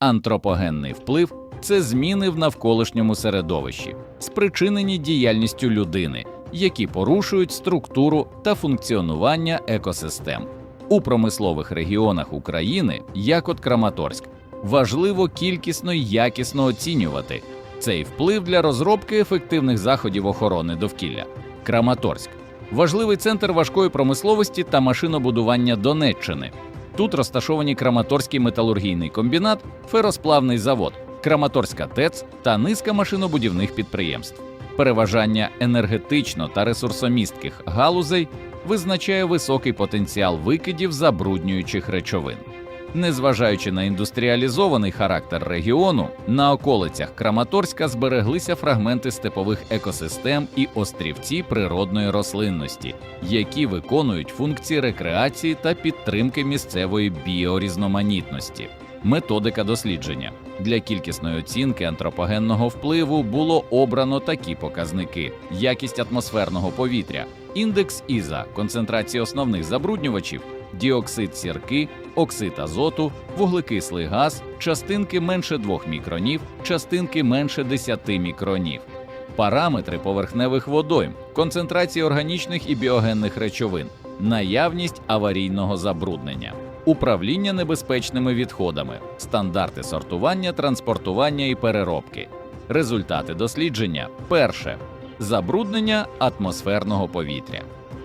Антропогенний вплив це зміни в навколишньому середовищі, спричинені діяльністю людини, які порушують структуру та функціонування екосистем. У промислових регіонах України, як от Краматорськ, важливо кількісно й якісно оцінювати цей вплив для розробки ефективних заходів охорони довкілля. Краматорськ важливий центр важкої промисловості та машинобудування Донеччини. Тут розташовані Краматорський металургійний комбінат, феросплавний завод, Краматорська ТЕЦ та низка машинобудівних підприємств. Переважання енергетично та ресурсомістких галузей визначає високий потенціал викидів забруднюючих речовин. Незважаючи на індустріалізований характер регіону, на околицях Краматорська збереглися фрагменти степових екосистем і острівці природної рослинності, які виконують функції рекреації та підтримки місцевої біорізноманітності. Методика дослідження. Для кількісної оцінки антропогенного впливу було обрано такі показники: якість атмосферного повітря, індекс ІЗА, концентрація основних забруднювачів, діоксид сірки, оксид азоту, вуглекислий газ, частинки менше 2 мікронів, частинки менше 10 мікронів. Параметри поверхневих водойм, концентрації органічних і біогенних речовин, наявність аварійного забруднення, управління небезпечними відходами, стандарти сортування, транспортування і переробки. Результати дослідження: перше забруднення атмосферного повітря.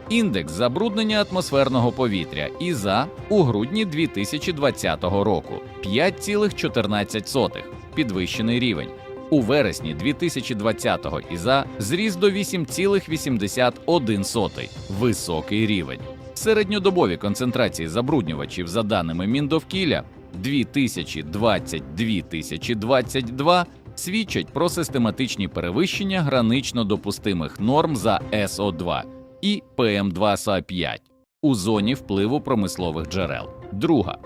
Індекс забруднення атмосферного повітря ІЗА у грудні 2020 року 5,14 підвищений рівень. У вересні 2020-го ІЗА зріс до 8,81 високий рівень. Середньодобові концентрації забруднювачів за даними Міндовкілля 2020-2022 свідчать про систематичні перевищення гранично допустимих норм за СО2 і ПМ2СА5 у зоні впливу промислових джерел. Друга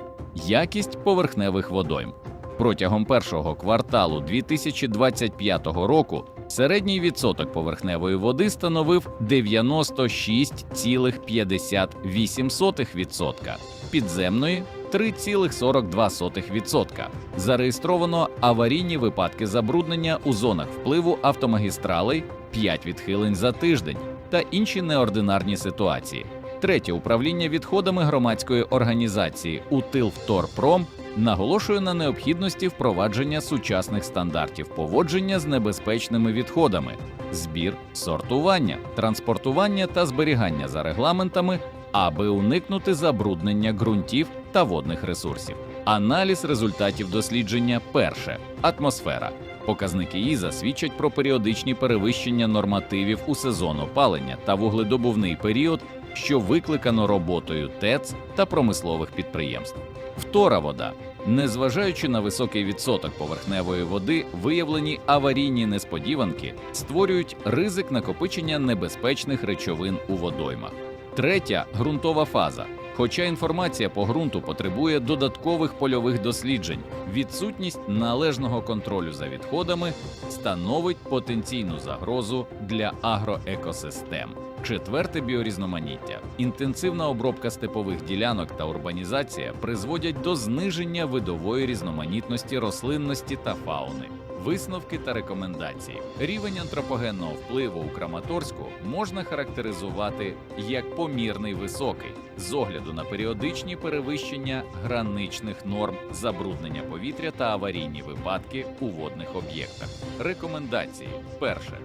якість поверхневих водойм. Протягом першого кварталу 2025 року середній відсоток поверхневої води становив 96,58%, підземної 3,42%. Зареєстровано аварійні випадки забруднення у зонах впливу автомагістралей 5 відхилень за тиждень та інші неординарні ситуації. Третє управління відходами громадської організації «Утилвторпром» наголошує на необхідності впровадження сучасних стандартів поводження з небезпечними відходами, збір, сортування, транспортування та зберігання за регламентами, аби уникнути забруднення ґрунтів та водних ресурсів. Аналіз результатів дослідження перше атмосфера. Показники ІЗА свідчать про періодичні перевищення нормативів у сезон опалення та вугледобувний період, що викликано роботою ТЕЦ та промислових підприємств. Втора вода. Незважаючи на високий відсоток поверхневої води, виявлені аварійні несподіванки створюють ризик накопичення небезпечних речовин у водоймах. Третя ґрунтова фаза. Хоча інформація по ґрунту потребує додаткових польових досліджень, відсутність належного контролю за відходами становить потенційну загрозу для агроекосистем. Четверте біорізноманіття. Інтенсивна обробка степових ділянок та урбанізація призводять до зниження видової різноманітності рослинності та фауни. Висновки та рекомендації. Рівень антропогенного впливу у Краматорську можна характеризувати як помірний високий з огляду на періодичні перевищення граничних норм забруднення повітря та аварійні випадки у водних об'єктах. Рекомендації: перше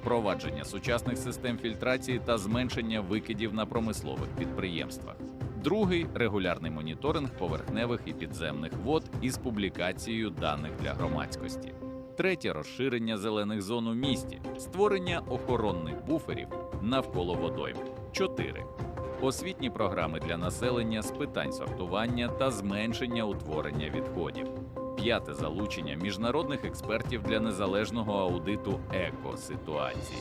впровадження сучасних систем фільтрації та зменшення викидів на промислових підприємствах. Другий регулярний моніторинг поверхневих і підземних вод із публікацією даних для громадськості. Третє розширення зелених зон у місті, створення охоронних буферів навколо водойм. 4. Освітні програми для населення з питань сортування та зменшення утворення відходів. П'яте залучення міжнародних експертів для незалежного аудиту екоситуації.